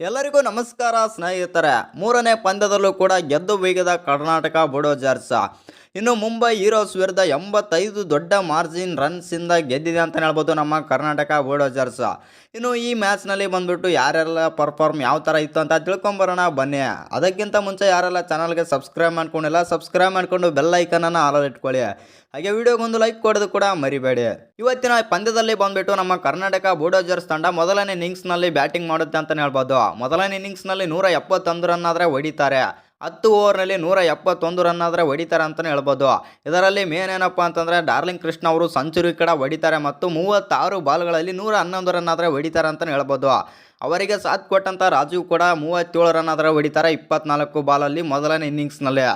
ಎಲ್ಲರಿಗೂ ನಮಸ್ಕಾರ ಸ್ನೇಹಿತರೆ. ಮೂರನೇ ಪಂದ್ಯದಲ್ಲೂ ಕೂಡ ಗೆದ್ದು ಬೀಗದ ಕರ್ನಾಟಕ ಬುಡೋಜರ್ಸ್. ಇನ್ನು ಮುಂಬೈ ಹೀರೋಸ್ ವಿರುದ್ಧ ಎಂಬತ್ತೈದು ದೊಡ್ಡ ಮಾರ್ಜಿನ್ ರನ್ಸಿಂದ ಗೆದ್ದಿದೆ ಅಂತ ಹೇಳ್ಬೋದು ನಮ್ಮ ಕರ್ನಾಟಕ ಬೋಡೋಜರ್ಸ್. ಇನ್ನು ಈ ಮ್ಯಾಚ್ನಲ್ಲಿ ಬಂದ್ಬಿಟ್ಟು ಯಾರೆಲ್ಲ ಪರ್ಫಾರ್ಮ್ ಯಾವ ಥರ ಇತ್ತು ಅಂತ ತಿಳ್ಕೊಂಬರೋಣ, ಬನ್ನಿ. ಅದಕ್ಕಿಂತ ಮುಂಚೆ ಯಾರೆಲ್ಲ ಚಾನಲ್ಗೆ ಸಬ್ಸ್ಕ್ರೈಬ್ ಮಾಡ್ಕೊಂಡಿಲ್ಲ ಸಬ್ಸ್ಕ್ರೈಬ್ ಮಾಡ್ಕೊಂಡು ಬೆಲ್ ಐಕನನ್ನು ಆಲ್ ಇಟ್ಕೊಳ್ಳಿ ಹಾಗೆ ವಿಡಿಯೋಗೊಂದು ಲೈಕ್ ಕೊಡೋದು ಕೂಡ ಮರಿಬೇಡಿ. ಇವತ್ತಿನ ಪಂದ್ಯದಲ್ಲಿ ಬಂದ್ಬಿಟ್ಟು ನಮ್ಮ ಕರ್ನಾಟಕ ಬೋಡೋಜರ್ಸ್ ತಂಡ ಮೊದಲನೇ ಇನ್ನಿಂಗ್ಸ್ನಲ್ಲಿ ಬ್ಯಾಟಿಂಗ್ ಮಾಡುತ್ತೆ ಅಂತಲೇ ಹೇಳ್ಬೋದು. ಮೊದಲನೇ ಇನ್ನಿಂಗ್ಸ್ನಲ್ಲಿ ನೂರ ಎಪ್ಪತ್ತೊಂದು ರನ್ ಆದರೆ ಹೊಡಿತಾರೆ. ಹತ್ತು ಓವರ್ನಲ್ಲಿ ನೂರ ಎಪ್ಪತ್ತೊಂದು ರನ್ ಆದರೆ ಹೊಡಿತಾರೆ ಅಂತಲೇ ಹೇಳ್ಬೋದು. ಇದರಲ್ಲಿ ಮೇನ್ ಏನಪ್ಪ ಅಂತಂದರೆ ಡಾರ್ಲಿಂಗ್ ಕೃಷ್ಣ ಅವರು ಸೆಂಚುರಿ ಕೂಡ ಹೊಡಿತಾರೆ ಮತ್ತು ಮೂವತ್ತಾರು ಬಾಲ್ಗಳಲ್ಲಿ ನೂರ ಹನ್ನೊಂದು ರನ್ ಆದರೆ ಹೊಡಿತಾರೆ ಅಂತಲೇ ಹೇಳ್ಬೋದು. ಅವರಿಗೆ ಸಾಥ್ ಕೊಟ್ಟಂಥ ರಾಜೀವ್ ಕೂಡ ಮೂವತ್ತೇಳು ರನ್ ಆದರೆ ಹೊಡಿತಾರೆ ಇಪ್ಪತ್ನಾಲ್ಕು ಬಾಲಲ್ಲಿ ಮೊದಲನೇ ಇನ್ನಿಂಗ್ಸ್ನಲ್ಲಿ.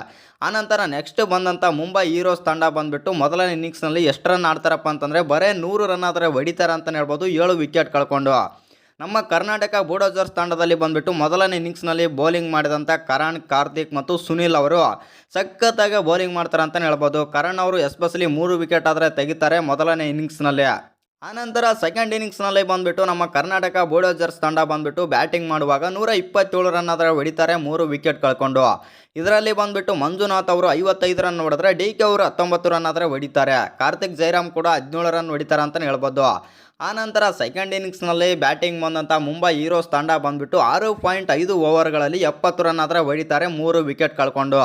ಆನಂತರ ನೆಕ್ಸ್ಟ್ ಬಂದಂಥ ಮುಂಬೈ ಹೀರೋಸ್ ತಂಡ ಬಂದುಬಿಟ್ಟು ಮೊದಲನೇ ಇನ್ನಿಂಗ್ಸ್ನಲ್ಲಿ ಎಷ್ಟು ರನ್ ಆಡ್ತಾರಪ್ಪ ಅಂತಂದರೆ ಬರೀ ನೂರು ರನ್ ಆದರೆ ಹೊಡಿತಾರೆ ಅಂತಲೇ ಹೇಳ್ಬೋದು ಏಳು ವಿಕೆಟ್ ಕಳ್ಕೊಂಡು. ನಮ್ಮ ಕರ್ನಾಟಕ ಬುಡೋಜರ್ಸ್ ತಂಡದಲ್ಲಿ ಬಂದ್ಬಿಟ್ಟು ಮೊದಲನೇ ಇನ್ನಿಂಗ್ಸ್ನಲ್ಲಿ ಬೌಲಿಂಗ್ ಮಾಡಿದಂಥ ಕರಣ್, ಕಾರ್ತಿಕ್ ಮತ್ತು ಸುನಿಲ್ ಅವರು ಸಖತ್ತಾಗಿ ಬೌಲಿಂಗ್ ಮಾಡ್ತಾರೆ ಅಂತಲೇ ಹೇಳ್ಬೋದು. ಕರಣ್ ಅವರು ಎಸ್ಪೆಷಲಿ ಮೂರು ವಿಕೆಟ್ ಆದರೆ ತೆಗಿತಾರೆ ಮೊದಲನೇ ಇನ್ನಿಂಗ್ಸ್ನಲ್ಲಿ ಆನಂತರ ಸೆಕೆಂಡ್ ಇನ್ನಿಂಗ್ಸ್ನಲ್ಲಿ ಬಂದುಬಿಟ್ಟು ನಮ್ಮ ಕರ್ನಾಟಕ ಬುಡೋಜರ್ಸ್ ತಂಡ ಬಂದುಬಿಟ್ಟು ಬ್ಯಾಟಿಂಗ್ ಮಾಡುವಾಗ ನೂರ ಇಪ್ಪತ್ತೇಳು ರನ್ ಆದರೆ ಹೊಡಿತಾರೆ ಮೂರು ವಿಕೆಟ್ ಕಳ್ಕೊಂಡು. ಇದರಲ್ಲಿ ಬಂದುಬಿಟ್ಟು ಮಂಜುನಾಥ್ ಅವರು ಐವತ್ತೈದು ರನ್ ಹೊಡೆದ್ರೆ ಡಿ ಕೆ ಅವರು ಹತ್ತೊಂಬತ್ತು ರನ್ ಆದರೆ ಹೊಡಿತಾರೆ. ಕಾರ್ತಿಕ್ ಜೈರಾಮ್ ಕೂಡ ಹದಿನೇಳು ರನ್ ಹೊಡಿತಾರೆ ಅಂತಲೇ ಹೇಳ್ಬೋದು. ಆನಂತರ ಸೆಕೆಂಡ್ ಇನ್ನಿಂಗ್ಸ್ನಲ್ಲಿ ಬ್ಯಾಟಿಂಗ್ ಬಂದಂಥ ಮುಂಬೈ ಹೀರೋಸ್ ತಂಡ ಬಂದುಬಿಟ್ಟು ಆರು ಪಾಯಿಂಟ್ ಐದು ಓವರ್ಗಳಲ್ಲಿ ಎಪ್ಪತ್ತು ರನ್ ಆದರೆ ಹೊಡಿತಾರೆ ಮೂರು ವಿಕೆಟ್ ಕಳ್ಕೊಂಡು.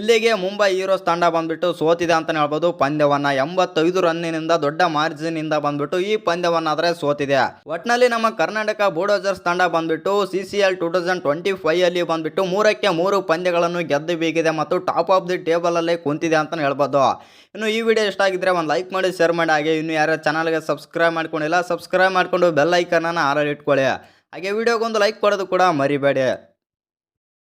ಇಲ್ಲಿಗೆ ಮುಂಬೈ ಹೀರೋಸ್ ತಂಡ ಬಂದುಬಿಟ್ಟು ಸೋತಿದೆ ಅಂತಲೇ ಹೇಳ್ಬೋದು. ಪಂದ್ಯವನ್ನು ಎಂಬತ್ತೈದು ರನ್ನಿನಿಂದ ದೊಡ್ಡ ಮಾರ್ಜಿನಿಂದ ಬಂದುಬಿಟ್ಟು ಈ ಪಂದ್ಯವನ್ನಾದರೆ ಸೋತಿದೆ. ಒಟ್ಟಿನಲ್ಲಿ ನಮ್ಮ ಕರ್ನಾಟಕ ಬೋಡೋಜರ್ಸ್ ತಂಡ ಬಂದುಬಿಟ್ಟು C C L two thousand twenty ಫೈವಲ್ಲಿ ಬಂದುಬಿಟ್ಟು ಮೂರಕ್ಕೆ ಮೂರು ಪಂದ್ಯಗಳನ್ನು ಗೆದ್ದು ಬೀಗಿದೆ ಮತ್ತು ಟಾಪ್ ಆಫ್ ದಿ ಟೇಬಲಲ್ಲೇ ಕುಂತಿದೆ ಅಂತಲೇ ಹೇಳ್ಬೋದು. ಇನ್ನು ಈ ವಿಡಿಯೋ ಇಷ್ಟ ಆಗಿದ್ರೆ ಒಂದು ಲೈಕ್ ಮಾಡಿ ಶೇರ್ ಮಾಡಿ, ಹಾಗೆ ಇನ್ನು ಯಾರು ಚಾನಲ್ಗೆ ಸಬ್ಸ್ಕ್ರೈಬ್ ಮಾಡ್ಕೊಂಡಿಲ್ಲ ಸಬ್ಸ್ಕ್ರೈಬ್ ಮಾಡಿಕೊಂಡು ಬೆಲ್ ಐಕನನ್ನು ಆರಲ್ಲಿ ಇಟ್ಕೊಳ್ಳಿ ಹಾಗೆ ವಿಡಿಯೋಗೊಂದು ಲೈಕ್ ಕೊಡೋದು ಕೂಡ ಮರಿಬೇಡಿ.